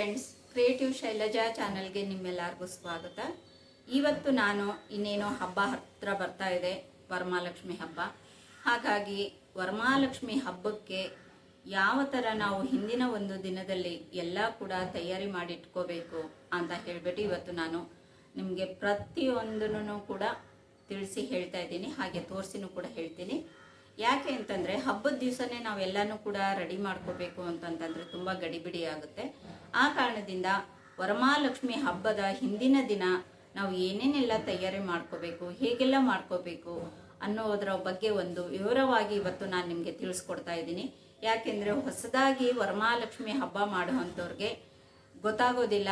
Friends, creative Shailaja ಚಾನಲ್ಗೆ ನಿಮ್ಮೆಲ್ಲರಿಗೂ ಸ್ವಾಗತ. ಇವತ್ತು ನಾನು ಇನ್ನೇನೋ ಹಬ್ಬ ಹತ್ರ ಬರ್ತಾ ಇದೆ, ವರಮಹಾಲಕ್ಷ್ಮಿ ಹಬ್ಬ. ಹಾಗಾಗಿ ವರಮಹಾಲಕ್ಷ್ಮಿ ಹಬ್ಬಕ್ಕೆ ಯಾವ ಥರ ನಾವು ಹಿಂದಿನ ಒಂದು ದಿನದಲ್ಲಿ ಎಲ್ಲ ಕೂಡ ತಯಾರಿ ಮಾಡಿಟ್ಕೋಬೇಕು ಅಂತ ಹೇಳಿಬಿಟ್ಟು ಇವತ್ತು ನಾನು ನಿಮಗೆ ಪ್ರತಿಯೊಂದನ್ನು ಕೂಡ ತಿಳಿಸಿ ಹೇಳ್ತಾ ಇದ್ದೀನಿ, ಹಾಗೆ ತೋರಿಸಿನೂ ಕೂಡ ಹೇಳ್ತೀನಿ. ಯಾಕೆ ಅಂತಂದರೆ ಹಬ್ಬದ ದಿವಸನೇ ನಾವೆಲ್ಲನೂ ಕೂಡ ರೆಡಿ ಮಾಡ್ಕೋಬೇಕು ಅಂತಂತಂದರೆ ತುಂಬ ಗಡಿಬಿಡಿ ಆಗುತ್ತೆ. ಆ ಕಾರಣದಿಂದ ವರಮಹಾಲಕ್ಷ್ಮಿ ಹಬ್ಬದ ಹಿಂದಿನ ದಿನ ನಾವು ಏನೇನೆಲ್ಲ ತಯಾರಿ ಮಾಡ್ಕೋಬೇಕು, ಹೇಗೆಲ್ಲ ಮಾಡ್ಕೋಬೇಕು ಅನ್ನೋದರ ಬಗ್ಗೆ ಒಂದು ವಿವರವಾಗಿ ಇವತ್ತು ನಾನು ನಿಮಗೆ ತಿಳಿಸ್ಕೊಡ್ತಾ ಇದ್ದೀನಿ. ಯಾಕೆಂದರೆ ಹೊಸದಾಗಿ ವರಮಹಾಲಕ್ಷ್ಮಿ ಹಬ್ಬ ಮಾಡುವಂಥವ್ರಿಗೆ ಗೊತ್ತಾಗೋದಿಲ್ಲ.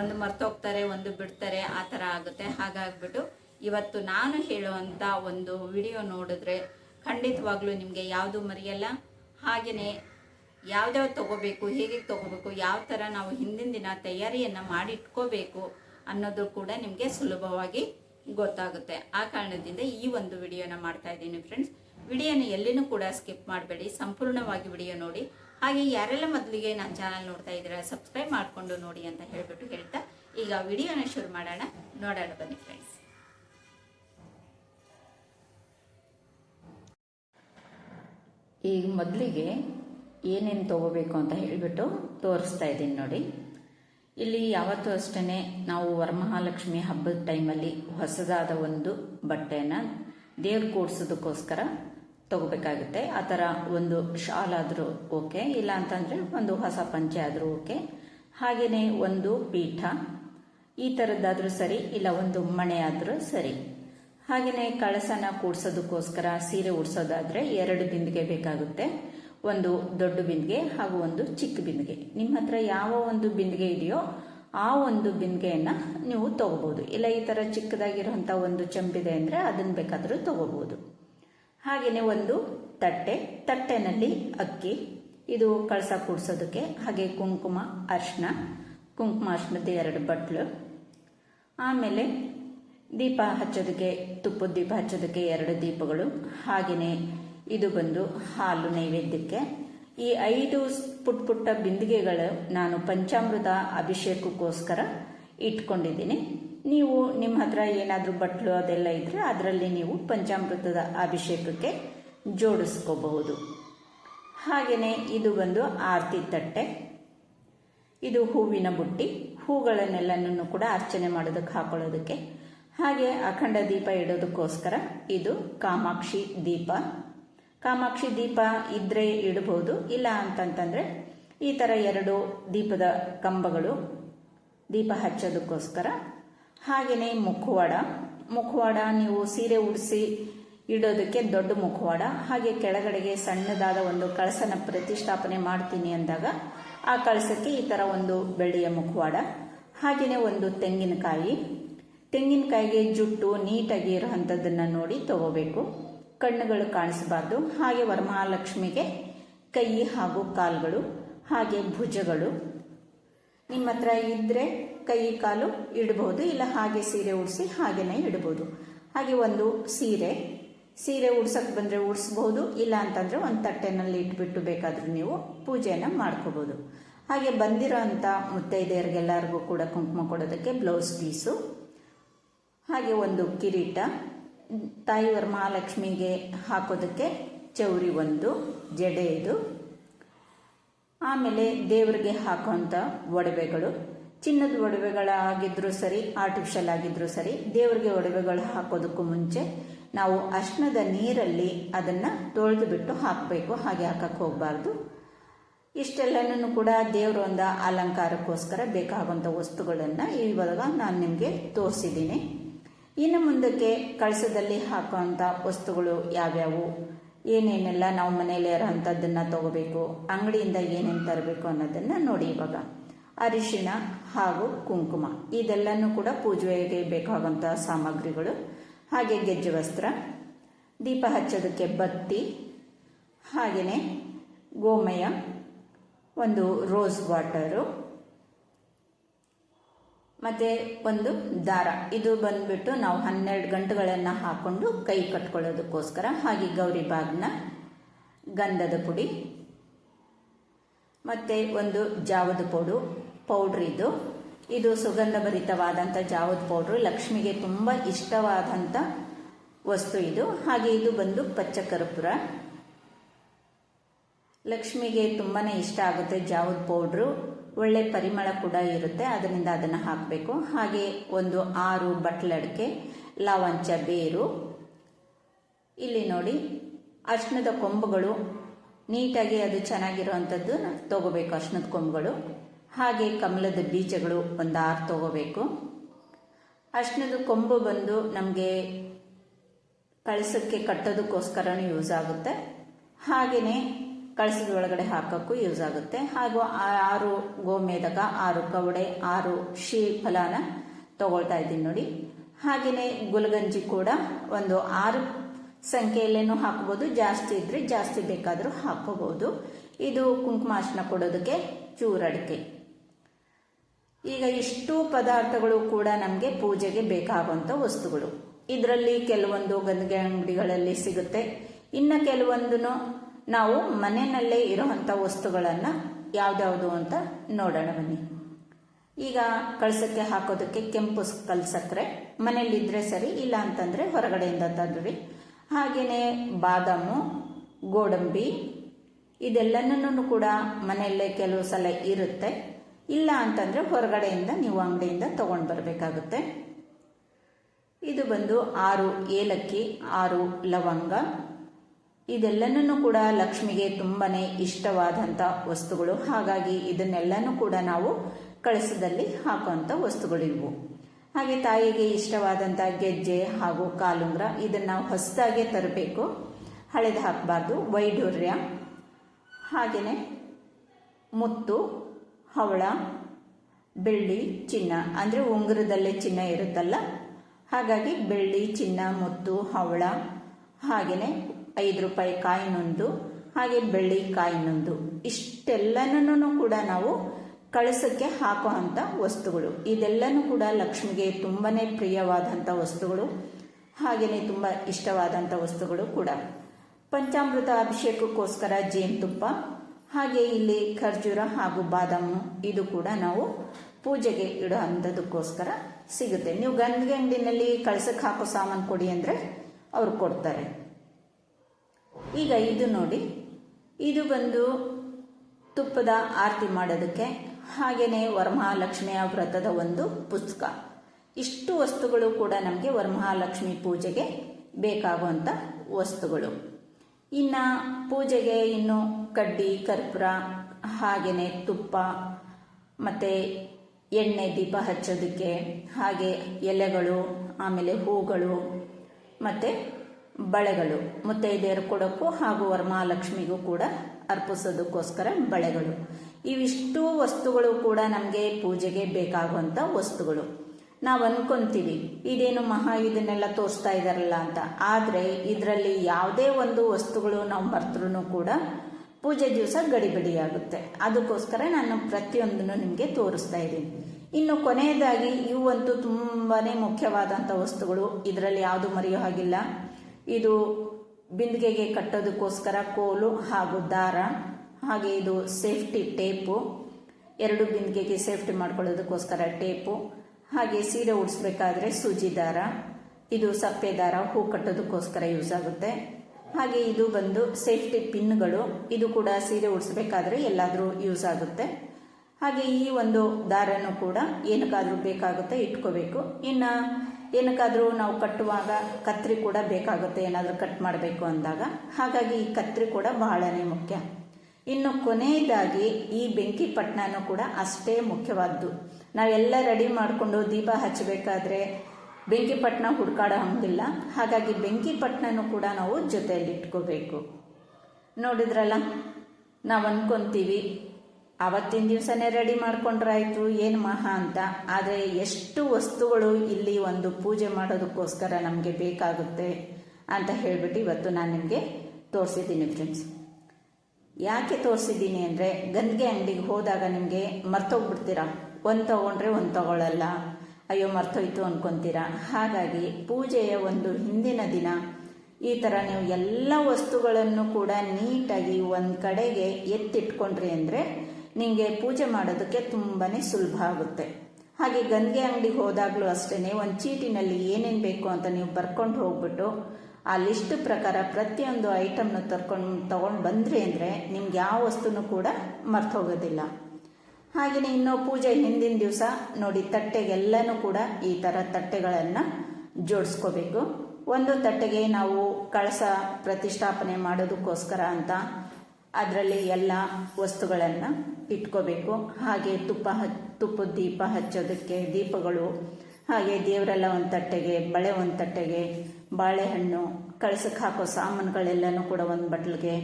ಒಂದು ಮರ್ತೋಗ್ತಾರೆ, ಒಂದು ಬಿಡ್ತಾರೆ, ಆ ಥರ ಆಗುತ್ತೆ. ಹಾಗಾಗ್ಬಿಟ್ಟು ಇವತ್ತು ನಾನು ಹೇಳುವಂಥ ಒಂದು ವಿಡಿಯೋ ನೋಡಿದ್ರೆ ಖಂಡಿತವಾಗ್ಲೂ ನಿಮಗೆ ಯಾವುದು ಮರೆಯಲ್ಲ? ಹಾಗೆಯೇ ಯಾವ್ದಾವ್ದು ತಗೋಬೇಕು ಹೇಗೆ ತಗೋಬೇಕು, ಯಾವ ಥರ ನಾವು ಹಿಂದಿನ ದಿನ ತಯಾರಿಯನ್ನು ಮಾಡಿಟ್ಕೋಬೇಕು ಅನ್ನೋದು ಕೂಡ ನಿಮಗೆ ಸುಲಭವಾಗಿ ಗೊತ್ತಾಗುತ್ತೆ. ಆ ಕಾರಣದಿಂದ ಈ ಒಂದು ವಿಡಿಯೋನ ಮಾಡ್ತಾ ಇದ್ದೀನಿ ಫ್ರೆಂಡ್ಸ್ ವಿಡಿಯೋನ ಎಲ್ಲಿನೂ ಕೂಡ ಸ್ಕಿಪ್ ಮಾಡಬೇಡಿ. ಸಂಪೂರ್ಣವಾಗಿ ವಿಡಿಯೋ ನೋಡಿ. ಹಾಗೆ ಯಾರೆಲ್ಲ ಮೊದಲಿಗೆ ನನ್ನ ಚಾನಲ್ ನೋಡ್ತಾ ಇದ್ದೀರಾ ಸಬ್ಸ್ಕ್ರೈಬ್ ಮಾಡಿಕೊಂಡು ನೋಡಿ ಅಂತ ಹೇಳ್ಬಿಟ್ಟು ಹೇಳ್ತಾ, ಈಗ ವಿಡಿಯೋನ ಶುರು ಮಾಡೋಣ. ನೋಡೋಣ ಬನ್ನಿ ಫ್ರೆಂಡ್ಸ್ ಈಗ ಮೊದಲಿಗೆ ಏನೇನು ತೊಗೋಬೇಕು ಅಂತ ಹೇಳಿಬಿಟ್ಟು ತೋರಿಸ್ತಾ ಇದ್ದೀನಿ ನೋಡಿ. ಇಲ್ಲಿ ಯಾವತ್ತೂ ಅಷ್ಟೇ ನಾವು ವರಮಹಾಲಕ್ಷ್ಮಿ ಹಬ್ಬದ ಟೈಮಲ್ಲಿ ಹೊಸದಾದ ಒಂದು ಬಟ್ಟೆನ ದೇವ್ರು ಕೂಡ್ಸೋದಕ್ಕೋಸ್ಕರ ತಗೋಬೇಕಾಗುತ್ತೆ. ಆ ಥರ ಒಂದು ಶಾಲ್ ಆದರೂ ಓಕೆ, ಇಲ್ಲ ಅಂತಂದರೆ ಒಂದು ಹೊಸ ಪಂಚೆ ಆದರೂ ಓಕೆ. ಹಾಗೆಯೇ ಒಂದು ಪೀಠ, ಈ ಥರದ್ದಾದರೂ ಸರಿ, ಇಲ್ಲ ಒಂದು ಮಣೆ ಆದರೂ ಸರಿ. ಹಾಗೆಯೇ ಕಳಸನ ಕೂಡ್ಸೋದಕ್ಕೋಸ್ಕರ, ಸೀರೆ ಉಡ್ಸೋದಾದರೆ ಎರಡು ದಿನಗೆ ಬೇಕಾಗುತ್ತೆ. ಒಂದು ದೊಡ್ಡ ಬಿಂದಿಗೆ ಹಾಗೂ ಒಂದು ಚಿಕ್ಕ ಬಿಂದಿಗೆ. ನಿಮ್ಮ ಹತ್ರ ಯಾವ ಒಂದು ಬಿಂದಿಗೆ ಇದೆಯೋ ಆ ಒಂದು ಬಿಂದಿಗೆಯನ್ನು ನೀವು ತಗೋಬೋದು ಇಲ್ಲ ಈ ಥರ ಚಿಕ್ಕದಾಗಿರುವಂಥ ಒಂದು ಚಂಪಿದೆ ಅಂದರೆ ಅದನ್ನು ಬೇಕಾದರೂ ತಗೋಬೋದು ಹಾಗೆಯೇ ಒಂದು ತಟ್ಟೆ. ತಟ್ಟೆನಲ್ಲಿ ಅಕ್ಕಿ. ಇದು ಕಳಸ ಕೂಡಿಸೋದಕ್ಕೆ. ಹಾಗೆ ಕುಂಕುಮ ಅರ್ಶಿನ ಕುಂಕುಮ ಅರ್ಶಿನದ ಎರಡು ಬಟ್ಲು. ಆಮೇಲೆ ದೀಪ ಹಚ್ಚೋದಕ್ಕೆ, ತುಪ್ಪದ ದೀಪ ಹಚ್ಚೋದಕ್ಕೆ ಎರಡು ದೀಪಗಳು. ಹಾಗೆಯೇ ಇದು ಬಂದು ಹಾಲು ನೈವೇದ್ಯಕ್ಕೆ. ಈ ಐದು ಪುಟ್ ಪುಟ್ಟ ಬಿಂದಿಗೆಗಳು ನಾನು ಪಂಚಾಮೃತ ಅಭಿಷೇಕಕ್ಕೋಸ್ಕರ ಇಟ್ಕೊಂಡಿದ್ದೀನಿ. ನೀವು ನಿಮ್ಮ ಹತ್ರ ಏನಾದರೂ ಬಟ್ಲು ಅದೆಲ್ಲ ಇದ್ದರೆ ಅದರಲ್ಲಿ ನೀವು ಪಂಚಾಮೃತದ ಅಭಿಷೇಕಕ್ಕೆ ಜೋಡಿಸ್ಕೋಬಹುದು. ಹಾಗೆಯೇ ಇದು ಬಂದು ಆರತಿ ತಟ್ಟೆ. ಇದು ಹೂವಿನ ಬುಟ್ಟಿ. ಹೂಗಳನ್ನೆಲ್ಲನೂ ಕೂಡ ಅರ್ಚನೆ ಮಾಡೋದಕ್ಕೆ ಹಾಕೊಳ್ಳೋದಕ್ಕೆ. ಹಾಗೆ ಅಖಂಡ ದೀಪ ಇಡೋದಕ್ಕೋಸ್ಕರ ಇದು ಕಾಮಾಕ್ಷಿ ದೀಪ. ಕಾಮಾಕ್ಷಿ ದೀಪ ಇದ್ರೆ ಇಡಬಹುದು ಇಲ್ಲ ಅಂತಂತಂದ್ರೆ ಈ ಥರ ಎರಡು ದೀಪದ ಕಂಬಗಳು ದೀಪ ಹಚ್ಚೋದಕ್ಕೋಸ್ಕರ. ಹಾಗೆಯೇ ಮುಖವಾಡ. ಮುಖವಾಡ ನೀವು ಸೀರೆ ಉಡಿಸಿ ಇಡೋದಕ್ಕೆ ದೊಡ್ಡ ಮುಖವಾಡ. ಹಾಗೆ ಕೆಳಗಡೆಗೆ ಸಣ್ಣದಾದ ಒಂದು ಕಳಸನ ಪ್ರತಿಷ್ಠಾಪನೆ ಮಾಡ್ತೀನಿ ಅಂದಾಗ ಆ ಕಳಸಕ್ಕೆ ಈ ಥರ ಒಂದು ಬೆಳ್ಳಿಯ ಮುಖವಾಡ. ಹಾಗೆಯೇ ಒಂದು ತೆಂಗಿನಕಾಯಿ. ತೆಂಗಿನಕಾಯಿಗೆ ಜುಟ್ಟು ನೀಟಾಗಿ ಇರೋವಂಥದ್ದನ್ನು ನೋಡಿ ತಗೋಬೇಕು. ಕಣ್ಣುಗಳು ಕಾಣಿಸಬಾರ್ದು. ಹಾಗೆ ವರಮಹಾಲಕ್ಷ್ಮಿಗೆ ಕೈ ಹಾಗೂ ಕಾಲುಗಳು, ಹಾಗೆ ಭುಜಗಳು. ನಿಮ್ಮ ಹತ್ರ ಇದ್ದರೆ ಕೈ, ಕಾಲು ಇಡಬಹುದು, ಇಲ್ಲ ಹಾಗೆ ಸೀರೆ ಉಡಿಸಿ ಹಾಗೇನೆ ಇಡಬಹುದು. ಹಾಗೆ ಒಂದು ಸೀರೆ. ಸೀರೆ ಉಡ್ಸಕ್ಕೆ ಬಂದರೆ ಉಡಿಸ್ಬೋದು ಇಲ್ಲ ಅಂತಂದರೆ ಒಂದು ತಟ್ಟೆನಲ್ಲಿ ಇಟ್ಬಿಟ್ಟು ಬೇಕಾದರೂ ನೀವು ಪೂಜೆಯನ್ನು ಮಾಡ್ಕೋಬೋದು ಹಾಗೆ ಬಂದಿರೋ ಅಂಥ ಮುತ್ತೈದೆಯರಿಗೆಲ್ಲರಿಗೂ ಕೂಡ ಕುಂಕುಮ ಕೊಡೋದಕ್ಕೆ ಬ್ಲೌಸ್ ಪೀಸು. ಹಾಗೆ ಒಂದು ಕಿರೀಟ. ತಾಯಿ ಮಹಾಲಕ್ಷ್ಮಿಗೆ ಹಾಕೋದಕ್ಕೆ ಚೌರಿ ಒಂದು, ಜಡೆ ಇದು. ಆಮೇಲೆ ದೇವರಿಗೆ ಹಾಕುವಂಥ ಒಡವೆಗಳು. ಚಿನ್ನದ ಒಡವೆಗಳಾಗಿದ್ದರೂ ಸರಿ ಆರ್ಟಿಫಿಷಿಯಲ್ ಆಗಿದ್ದರೂ ಸರಿ, ದೇವರಿಗೆ ಒಡವೆಗಳು ಹಾಕೋದಕ್ಕೂ ಮುಂಚೆ ನಾವು ಅಶ್ನದ ನೀರಲ್ಲಿ ಅದನ್ನು ತೊಳೆದು ಬಿಟ್ಟು ಹಾಕಬೇಕು, ಹಾಗೆ ಹಾಕಕ್ಕೆ ಹೋಗಬಾರ್ದು. ಇಷ್ಟೆಲ್ಲನೂ ಕೂಡ ದೇವರ ಒಂದು ಅಲಂಕಾರಕ್ಕೋಸ್ಕರ ಬೇಕಾಗುವಂಥ ವಸ್ತುಗಳನ್ನು ಇವಾಗ ನಾನು ನಿಮಗೆ ತೋರಿಸಿದ್ದೀನಿ. ಇನ್ನು ಮುಂದಕ್ಕೆ ಕಳಸದಲ್ಲಿ ಹಾಕುವಂಥ ವಸ್ತುಗಳು ಯಾವ್ಯಾವು? ಏನೇನೆಲ್ಲ ನಾವು ಮನೆಯಲ್ಲಿ ಇರೋಂಥದ್ದನ್ನು ತಗೋಬೇಕು, ಅಂಗಡಿಯಿಂದ ಏನೇನು ತರಬೇಕು ಅನ್ನೋದನ್ನು ನೋಡಿ ಇವಾಗ. ಅರಿಶಿಣ ಹಾಗೂ ಕುಂಕುಮ, ಇದೆಲ್ಲನೂ ಕೂಡ ಪೂಜೆಗೆ ಬೇಕಾಗುವಂಥ ಸಾಮಗ್ರಿಗಳು. ಹಾಗೆ ಗೆಜ್ಜೆ ವಸ್ತ್ರ, ದೀಪ ಹಚ್ಚೋದಕ್ಕೆ ಬತ್ತಿ ಹಾಗೆಯೇ ಗೋಮಯ, ಒಂದು ರೋಸ್ ವಾಟರು ಮತ್ತು ಒಂದು ದಾರ. ಇದು ಬಂದ್ಬಿಟ್ಟು ನಾವು ಹನ್ನೆರಡು ಗಂಟುಗಳನ್ನು ಹಾಕ್ಕೊಂಡು ಕೈ ಕಟ್ಕೊಳ್ಳೋದಕ್ಕೋಸ್ಕರ ಹಾಗೆ ಗೌರಿ ಬಾಗ್ನ ಗಂಧದ ಪುಡಿ, ಮತ್ತು ಒಂದು ಜಾವದ ಪೌಡು ಪೌಡ್ರ್ ಇದು. ಇದು ಸುಗಂಧಭರಿತವಾದಂಥ ಜಾವದ ಪೌಡ್ರು. ಲಕ್ಷ್ಮಿಗೆ ತುಂಬ ಇಷ್ಟವಾದಂಥ ವಸ್ತು ಇದು. ಹಾಗೆ ಇದು ಬಂದು ಪಚ್ಚ ಕರ್ಪೂರ. ಲಕ್ಷ್ಮಿಗೆ ತುಂಬಾ ಇಷ್ಟ ಆಗುತ್ತೆ ಜಾವದ ಪೌಡ್ರು. ಒಳ್ಳೆ ಪರಿಮಳ ಕೂಡ ಇರುತ್ತೆ, ಅದರಿಂದ ಅದನ್ನು ಹಾಕಬೇಕು. ಹಾಗೆ ಒಂದು ಆರು ಬಟ್ಲಡಿಕೆ ಲವಂಚ, ಬೇರು. ಇಲ್ಲಿ ನೋಡಿ ಅರ್ಶನದ ಕೊಂಬುಗಳು ನೀಟಾಗಿ ಅದು ಚೆನ್ನಾಗಿರುವಂಥದ್ದು ತಗೋಬೇಕು ಅರ್ಶನದ ಕೊಂಬುಗಳು. ಹಾಗೆ ಕಮಲದ ಬೀಜಗಳು ಒಂದು ಆರು ತಗೋಬೇಕು. ಅರ್ಶನದ ಕೊಂಬು ಬಂದು ನಮಗೆ ಕಳಸಕ್ಕೆ, ಕಟ್ಟೋದಕ್ಕೋಸ್ಕರನೂ ಯೂಸ್ ಆಗುತ್ತೆ. ಹಾಗೆಯೇ ಕಳಸದ ಒಳಗಡೆ ಹಾಕೋಕ್ಕೂ ಯೂಸ್ ಆಗುತ್ತೆ. ಹಾಗೂ ಆರು ಗೋಮೇಧಕ, ಆರು ಕವಡೆ, ಆರು ಶೀ ಫಲಾನ ತಗೊಳ್ತಾ ಇದ್ದೀನಿ ನೋಡಿ. ಹಾಗೆಯೇ ಗುಲಗಂಜಿ ಕೂಡ ಒಂದು ಆರು ಸಂಖ್ಯೆಯಲ್ಲೇನೂ ಹಾಕ್ಬೋದು. ಜಾಸ್ತಿ ಇದ್ರೆ ಜಾಸ್ತಿ ಬೇಕಾದರೂ ಹಾಕೋಬಹುದು ಇದು ಕುಂಕುಮಾಶನ ಕೊಡೋದಕ್ಕೆ ಚೂರಡಿಕೆ. ಈಗ ಇಷ್ಟು ಪದಾರ್ಥಗಳು ಕೂಡ ನಮಗೆ ಪೂಜೆಗೆ ಬೇಕಾಗುವಂಥ ವಸ್ತುಗಳು. ಇದರಲ್ಲಿ ಕೆಲವೊಂದು ಗಂದಿಗೆ ಅಂಗಡಿಗಳಲ್ಲಿ ಸಿಗುತ್ತೆ. ಇನ್ನು ಕೆಲವೊಂದನ್ನು ನಾವು ಮನೆಯಲ್ಲೇ ಇರುವಂಥ ವಸ್ತುಗಳನ್ನು ಯಾವ್ದ್ಯಾವುದು ಅಂತ ನೋಡೋಣ ಬನ್ನಿ. ಈಗ ಕಳಸಕ್ಕೆ ಹಾಕೋದಕ್ಕೆ ಕೆಂಪು ಕಲ್ ಸಕ್ಕರೆ ಮನೇಲಿದ್ರೆ ಸರಿ, ಇಲ್ಲ ಅಂತಂದರೆ ಹೊರಗಡೆಯಿಂದ ತಂದ್ರಿ ಹಾಗೆಯೇ ಬಾದಾಮು, ಗೋಡಂಬಿ ಇದೆಲ್ಲನೂ ಕೂಡ ಮನೆಯಲ್ಲೇ ಕೆಲವು ಸಲ ಇರುತ್ತೆ. ಇಲ್ಲ ಅಂತಂದರೆ ಹೊರಗಡೆಯಿಂದ ನೀವು ಅಂಗಡಿಯಿಂದ ತಗೊಂಡು ಬರಬೇಕಾಗುತ್ತೆ. ಇದು ಬಂದು ಆರು ಏಲಕ್ಕಿ, ಆರು ಲವಂಗ ಇದೆಲ್ಲನೂ ಕೂಡ ಲಕ್ಷ್ಮಿಗೆ ತುಂಬಾನೇ ಇಷ್ಟವಾದಂಥ ವಸ್ತುಗಳು. ಹಾಗಾಗಿ ಇದನ್ನೆಲ್ಲನೂ ಕೂಡ ನಾವು ಕಳಸದಲ್ಲಿ ಹಾಕುವಂಥ ವಸ್ತುಗಳಿವು. ಹಾಗೆ ತಾಯಿಗೆ ಇಷ್ಟವಾದಂಥ ಗೆಜ್ಜೆ ಹಾಗೂ ಕಾಲುಂಗ್ರ ಇದನ್ನು ನಾವು ಹೊಸದಾಗೆ ತರಬೇಕು. ಹಳೆದು ಹಾಕಬಾರ್ದು ವೈಡೂರ್ಯ ಹಾಗೆಯೇ ಮುತ್ತು, ಹವಳ, ಬೆಳ್ಳಿ, ಚಿನ್ನ. ಅಂದರೆ ಉಂಗುರದಲ್ಲೇ ಚಿನ್ನ ಇರುತ್ತಲ್ಲ? ಹಾಗಾಗಿ ಬೆಳ್ಳಿ, ಚಿನ್ನ, ಮುತ್ತು, ಹವಳ ಹಾಗೆಯೇ ಐದು ರೂಪಾಯಿ ಕಾಯಿನೊಂದು, ಹಾಗೆ ಬೆಳ್ಳಿ ಕಾಯಿನೊಂದು. ಇಷ್ಟೆಲ್ಲನೂ ಕೂಡ ನಾವು ಕಳಸಕ್ಕೆ ಹಾಕುವಂಥ ವಸ್ತುಗಳು. ಇದೆಲ್ಲನೂ ಕೂಡ ಲಕ್ಷ್ಮಿಗೆ ತುಂಬಾ ಪ್ರಿಯವಾದಂಥ ವಸ್ತುಗಳು. ಹಾಗೆಯೇ ತುಂಬ ಇಷ್ಟವಾದಂಥ ವಸ್ತುಗಳು ಕೂಡ. ಪಂಚಾಮೃತ ಅಭಿಷೇಕಕ್ಕೋಸ್ಕರ ಜೇನುತುಪ್ಪ ಹಾಗೆ ಇಲ್ಲಿ ಖರ್ಜೂರ ಹಾಗೂ ಬಾದಾಮು ಇದು ಕೂಡ ನಾವು ಪೂಜೆಗೆ ಇಡೋ ಅಂಥದಕ್ಕೋಸ್ಕರ ಸಿಗುತ್ತೆ. ನೀವು ಗಂಧಿಗೆ ಅಂಗಡಿನಲ್ಲಿ ಕಳಸಕ್ಕೆ ಹಾಕೋ ಸಾಮಾನು ಕೊಡಿ ಅಂದರೆ ಅವ್ರು ಕೊಡ್ತಾರೆ. ಈಗ ಇದು ನೋಡಿ. ಇದು ಬಂದು ತುಪ್ಪದ ಆರತಿ ಮಾಡೋದಕ್ಕೆ ಹಾಗೆಯೇ ವರಮಹಾಲಕ್ಷ್ಮಿಯ ವ್ರತದ ಒಂದು ಪುಸ್ತಕ. ಇಷ್ಟು ವಸ್ತುಗಳು ಕೂಡ ನಮಗೆ ವರಮಹಾಲಕ್ಷ್ಮಿ ಪೂಜೆಗೆ ಬೇಕಾಗುವಂಥ ವಸ್ತುಗಳು. ಇನ್ನು ಪೂಜೆಗೆ ಇನ್ನು ಕಡ್ಡಿ, ಕರ್ಪೂರ, ಹಾಗೆಯೇ ತುಪ್ಪ, ಮತ್ತು ಎಣ್ಣೆ ದೀಪ ಹಚ್ಚೋದಕ್ಕೆ ಹಾಗೆ ಎಲೆಗಳು, ಆಮೇಲೆ ಹೂಗಳು, ಮತ್ತು ಬಳೆಗಳು, ಮುತ್ತೈದೆಯರು ಕೊಡೋಕ್ಕೂ ಹಾಗೂ ವರಮಹಾಲಕ್ಷ್ಮಿಗೂ ಕೂಡ ಅರ್ಪಿಸೋದಕ್ಕೋಸ್ಕರ ಬಳೆಗಳು. ಇವಿಷ್ಟು ವಸ್ತುಗಳು ಕೂಡ ನಮಗೆ ಪೂಜೆಗೆ ಬೇಕಾಗುವಂಥ ವಸ್ತುಗಳು. ನಾವು ಅನ್ಕೊಂತೀವಿ, ಇದೇನು ಮಹಾ ಇದನ್ನೆಲ್ಲ ತೋರಿಸ್ತಾ ಇದ್ದಾರಲ್ಲ ಅಂತ. ಆದರೆ ಇದರಲ್ಲಿ ಯಾವುದೇ ಒಂದು ವಸ್ತುಗಳು ನಾವು ಮರ್ತರೂ ಕೂಡ ಪೂಜೆ ದಿವಸ ಗಡಿಬಿಡಿಯಾಗುತ್ತೆ. ಅದಕ್ಕೋಸ್ಕರ ನಾನು ಪ್ರತಿಯೊಂದನ್ನು ನಿಮಗೆ ತೋರಿಸ್ತಾ ಇದ್ದೀನಿ. ಇನ್ನು ಕೊನೆಯದಾಗಿ ಇವಂತೂ ತುಂಬಾ ಮುಖ್ಯವಾದಂಥ ವಸ್ತುಗಳು, ಇದರಲ್ಲಿ ಯಾವುದು ಮರೆಯೋ ಹಾಗಿಲ್ಲ. ಇದು ಬಿಂದಿಗೆಗೆ ಕಟ್ಟೋದಕ್ಕೋಸ್ಕರ ಕೋಲು ಹಾಗೂ ದಾರ, ಹಾಗೆ ಇದು ಸೇಫ್ಟಿ ಟೇಪು, ಎರಡು ಬಿಂದಿಗೆಗೆ ಸೇಫ್ಟಿ ಮಾಡ್ಕೊಳ್ಳೋದಕ್ಕೋಸ್ಕರ ಟೇಪು, ಹಾಗೆ ಸೀರೆ ಉಡಿಸ್ಬೇಕಾದ್ರೆ ಸೂಜಿ ದಾರ, ಇದು ಸಪ್ಪೆ ದಾರ, ಹೂ ಕಟ್ಟೋದಕ್ಕೋಸ್ಕರ ಯೂಸ್ ಆಗುತ್ತೆ. ಹಾಗೆ ಇದು ಬಂದು ಸೇಫ್ಟಿ ಪಿನ್ಗಳು, ಇದು ಕೂಡ ಸೀರೆ ಉಡಿಸ್ಬೇಕಾದ್ರೆ ಎಲ್ಲಾದರೂ ಯೂಸ್ ಆಗುತ್ತೆ. ಹಾಗೆ ಈ ಒಂದು ದಾರನೂ ಕೂಡ ಏನಕ್ಕಾದರೂ ಬೇಕಾಗುತ್ತೆ, ಇಟ್ಕೋಬೇಕು. ಇನ್ನು ಏನಕ್ಕಾದ್ರೂ ನಾವು ಕಟ್ಟುವಾಗ ಕತ್ರಿ ಕೂಡ ಬೇಕಾಗುತ್ತೆ, ಏನಾದರೂ ಕಟ್ ಮಾಡಬೇಕು ಅಂದಾಗ. ಹಾಗಾಗಿ ಈ ಕತ್ರಿ ಕೂಡ ಬಹಳನೇ ಮುಖ್ಯ. ಇನ್ನು ಕೊನೆಯದಾಗಿ ಈ ಬೆಂಕಿ ಪಟ್ಟಣನೂ ಕೂಡ ಅಷ್ಟೇ ಮುಖ್ಯವಾದ್ದು. ನಾವೆಲ್ಲ ರೆಡಿ ಮಾಡಿಕೊಂಡು ದೀಪ ಹಚ್ಚಬೇಕಾದ್ರೆ ಬೆಂಕಿ ಪಟ್ಟಣ ಹುಡ್ಕಾಡೋ ಹಂಗಿಲ್ಲ ಹಾಗಾಗಿ ಬೆಂಕಿ ಪಟ್ಟಣನೂ ಕೂಡ ನಾವು ಜೊತೆಯಲ್ಲಿ ಇಟ್ಕೋಬೇಕು ನೋಡಿದ್ರಲ್ಲ, ನಾವು ಅನ್ಕೊಂತೀವಿ ಅವತ್ತಿನ ದಿವಸನೇ ರೆಡಿ ಮಾಡ್ಕೊಂಡ್ರಾಯ್ತು ಏನು ಮಹಾ ಅಂತ. ಆದರೆ ಎಷ್ಟು ವಸ್ತುಗಳು ಇಲ್ಲಿ ಒಂದು ಪೂಜೆ ಮಾಡೋದಕ್ಕೋಸ್ಕರ ನಮಗೆ ಬೇಕಾಗುತ್ತೆ ಅಂತ ಹೇಳ್ಬಿಟ್ಟು ಇವತ್ತು ನಾನು ನಿಮಗೆ ತೋರಿಸಿದ್ದೀನಿ ಫ್ರೆಂಡ್ಸ್ ಯಾಕೆ ತೋರಿಸಿದ್ದೀನಿ ಅಂದರೆ, ಗಂದಿಗೆ ಅಂಗಡಿಗೆ ಹೋದಾಗ ನಿಮಗೆ ಮರ್ತೋಗ್ಬಿಡ್ತೀರಾ? ಒಂದು ತಗೊಂಡ್ರೆ ಒಂದು ತಗೊಳ್ಳಲ್ಲ ಅಯ್ಯೋ, ಮರ್ತೋಯ್ತು ಅನ್ಕೊಂತೀರಾ? ಹಾಗಾಗಿ ಪೂಜೆಯ ಒಂದು ಹಿಂದಿನ ದಿನ ಈ ಥರ ನೀವು ಎಲ್ಲ ವಸ್ತುಗಳನ್ನು ಕೂಡ ನೀಟಾಗಿ ಒಂದು ಕಡೆಗೆ ಎತ್ತಿಟ್ಕೊಂಡ್ರಿ ಅಂದರೆ ನಿಮಗೆ ಪೂಜೆ ಮಾಡೋದಕ್ಕೆ ತುಂಬಾ ಸುಲಭ ಆಗುತ್ತೆ. ಹಾಗೆ ಗಂಗೆ ಅಂಗಡಿಗೆ ಹೋದಾಗಲೂ ಅಷ್ಟೇ ಒಂದು ಚೀಟಿನಲ್ಲಿ ಏನೇನು ಬೇಕು ಅಂತ ನೀವು ಬರ್ಕೊಂಡು ಹೋಗ್ಬಿಟ್ಟು ಆ ಲಿಸ್ಟ್ ಪ್ರಕಾರ ಪ್ರತಿಯೊಂದು ಐಟಮ್ನ ತರ್ಕೊಂಡು ತಗೊಂಡು ಬಂದ್ರಿ ಅಂದರೆ ನಿಮ್ಗೆ ಯಾವ ವಸ್ತುನೂ ಕೂಡ ಮರ್ತು ಹೋಗೋದಿಲ್ಲ ಹಾಗೆಯೇ ಇನ್ನು ಪೂಜೆ ಹಿಂದಿನ ದಿವಸ ನೋಡಿ ತಟ್ಟೆಗೆಲ್ಲನೂ ಕೂಡ ಈ ಥರ ತಟ್ಟೆಗಳನ್ನು ಜೋಡಿಸ್ಕೋಬೇಕು. ಒಂದು ತಟ್ಟೆಗೆ ನಾವು ಕಳಸ ಪ್ರತಿಷ್ಠಾಪನೆ ಮಾಡೋದಕ್ಕೋಸ್ಕರ ಅಂತ ಅದರಲ್ಲಿ ಎಲ್ಲ ವಸ್ತುಗಳನ್ನು ಇಟ್ಕೋಬೇಕು. ಹಾಗೆ ತುಪ್ಪ ಹ ತುಪ್ಪದ ದೀಪ ಹಚ್ಚೋದಕ್ಕೆ ದೀಪಗಳು, ಹಾಗೆ ದೇವರೆಲ್ಲ ಒಂದು ತಟ್ಟೆಗೆ, ಬಳೆ ಒಂದು ತಟ್ಟೆಗೆ, ಬಾಳೆಹಣ್ಣು ಕಳಸಕ್ಕೆ ಹಾಕೋ ಸಾಮಾನುಗಳೆಲ್ಲನೂ ಕೂಡ ಒಂದು ಬಟ್ಲಿಗೆ.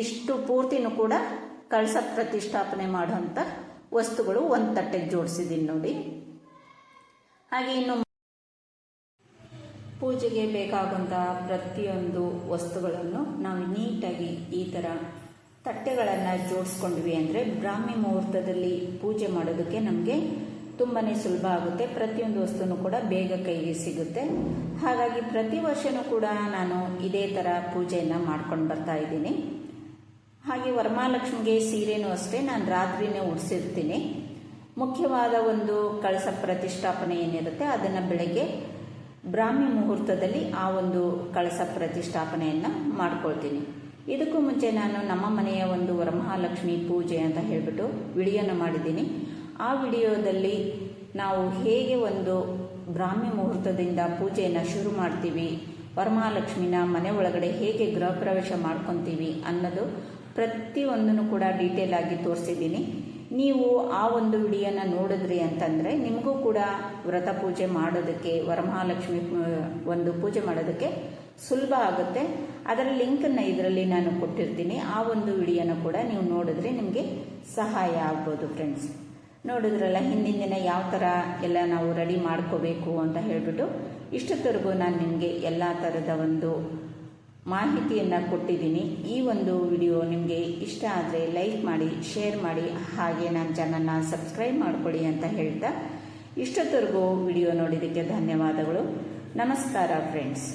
ಇಷ್ಟು ಪೂರ್ತಿನೂ ಕೂಡ ಕಳಸ ಪ್ರತಿಷ್ಠಾಪನೆ ಮಾಡುವಂಥ ವಸ್ತುಗಳು ಒಂದು ತಟ್ಟೆಗೆ ಜೋಡಿಸಿದ್ದೀನಿ ನೋಡಿ. ಹಾಗೆ ಇನ್ನು ಪೂಜೆಗೆ ಬೇಕಾಗುವಂತಹ ಪ್ರತಿಯೊಂದು ವಸ್ತುಗಳನ್ನು ನಾವು ನೀಟಾಗಿ ಈ ಥರ ತಟ್ಟೆಗಳನ್ನು ಜೋಡಿಸ್ಕೊಂಡ್ವಿ ಅಂದರೆ ಬ್ರಾಹ್ಮಿ ಮುಹೂರ್ತದಲ್ಲಿ ಪೂಜೆ ಮಾಡೋದಕ್ಕೆ ನಮಗೆ ತುಂಬಾ ಸುಲಭ ಆಗುತ್ತೆ. ಪ್ರತಿಯೊಂದು ವಸ್ತುನೂ ಕೂಡ ಬೇಗ ಕೈಗೆ ಸಿಗುತ್ತೆ. ಹಾಗಾಗಿ ಪ್ರತಿ ವರ್ಷವೂ ಕೂಡ ನಾನು ಇದೇ ಥರ ಪೂಜೆಯನ್ನು ಮಾಡ್ಕೊಂಡು ಬರ್ತಾ ಇದ್ದೀನಿ. ಹಾಗೆ ವರಮಹಾಲಕ್ಷ್ಮಿಗೆ ಸೀರೆನೂ ಅಷ್ಟೇ ನಾನು ರಾತ್ರಿನೇ ಉಡಿಸಿರ್ತೀನಿ. ಮುಖ್ಯವಾದ ಒಂದು ಕಳಸ ಪ್ರತಿಷ್ಠಾಪನೆ ಏನಿರುತ್ತೆ ಅದನ್ನು ಬೆಳಗ್ಗೆ ಬ್ರಾಹ್ಮಿ ಮುಹೂರ್ತದಲ್ಲಿ ಆ ಒಂದು ಕಳಸ ಪ್ರತಿಷ್ಠಾಪನೆಯನ್ನು ಮಾಡ್ಕೊಳ್ತೀನಿ. ಇದಕ್ಕೂ ಮುಂಚೆ ನಾನು ನಮ್ಮ ಮನೆಯ ಒಂದು ವರಮಹಾಲಕ್ಷ್ಮಿ ಪೂಜೆ ಅಂತ ಹೇಳಿಬಿಟ್ಟು ವಿಡಿಯೋನ ಮಾಡಿದ್ದೀನಿ. ಆ ವಿಡಿಯೋದಲ್ಲಿ ನಾವು ಹೇಗೆ ಒಂದು ಬ್ರಾಹ್ಮಿ ಮುಹೂರ್ತದಿಂದ ಪೂಜೆಯನ್ನು ಶುರು ಮಾಡ್ತೀವಿ, ವರಮಹಾಲಕ್ಷ್ಮಿನ ಮನೆ ಒಳಗಡೆ ಹೇಗೆ ಗೃಹ ಪ್ರವೇಶ ಮಾಡ್ಕೊತೀವಿ ಅನ್ನೋದು ಪ್ರತಿಯೊಂದನ್ನು ಕೂಡ ಡೀಟೇಲ್ ಆಗಿ ತೋರಿಸಿದ್ದೀನಿ. ನೀವು ಆ ಒಂದು ವಿಡಿಯೋನ ನೋಡಿದ್ರಿ ಅಂತಂದರೆ ನಿಮಗೂ ಕೂಡ ವ್ರತ ಪೂಜೆ ಮಾಡೋದಕ್ಕೆ, ವರಮಹಾಲಕ್ಷ್ಮಿ ಒಂದು ಪೂಜೆ ಮಾಡೋದಕ್ಕೆ ಸುಲಭ ಆಗುತ್ತೆ. ಅದರ ಲಿಂಕನ್ನು ಇದರಲ್ಲಿ ನಾನು ಕೊಟ್ಟಿರ್ತೀನಿ. ಆ ಒಂದು ವಿಡಿಯೋನ ಕೂಡ ನೀವು ನೋಡಿದ್ರೆ ನಿಮಗೆ ಸಹಾಯ ಆಗ್ಬೋದು ಫ್ರೆಂಡ್ಸ್ ನೋಡಿದ್ರಲ್ಲ, ಹಿಂದಿನ ದಿನ ಯಾವ ಥರ ಎಲ್ಲ ನಾವು ರೆಡಿ ಮಾಡ್ಕೋಬೇಕು ಅಂತ ಹೇಳಿಬಿಟ್ಟು ಇಷ್ಟೊತ್ತರೆಗೂ ನಾನು ನಿಮಗೆ ಎಲ್ಲ ಥರದ ಒಂದು ಮಾಹಿತಿಯನ್ನು ಕೊಟ್ಟಿದ್ದೀನಿ. ಈ ಒಂದು ವಿಡಿಯೋ ನಿಮಗೆ ಇಷ್ಟ ಆದರೆ ಲೈಕ್ ಮಾಡಿ ಶೇರ್ ಮಾಡಿ, ಹಾಗೆ ನನ್ನ ಚಾನಲ್ನ ಸಬ್ಸ್ಕ್ರೈಬ್ ಮಾಡಿಕೊಳ್ಳಿ ಅಂತ ಹೇಳ್ತಾ ಇಷ್ಟೊತ್ತರೆಗೂ ವಿಡಿಯೋ ನೋಡಿದ್ದಕ್ಕೆ ಧನ್ಯವಾದಗಳು. ನಮಸ್ಕಾರ ಫ್ರೆಂಡ್ಸ್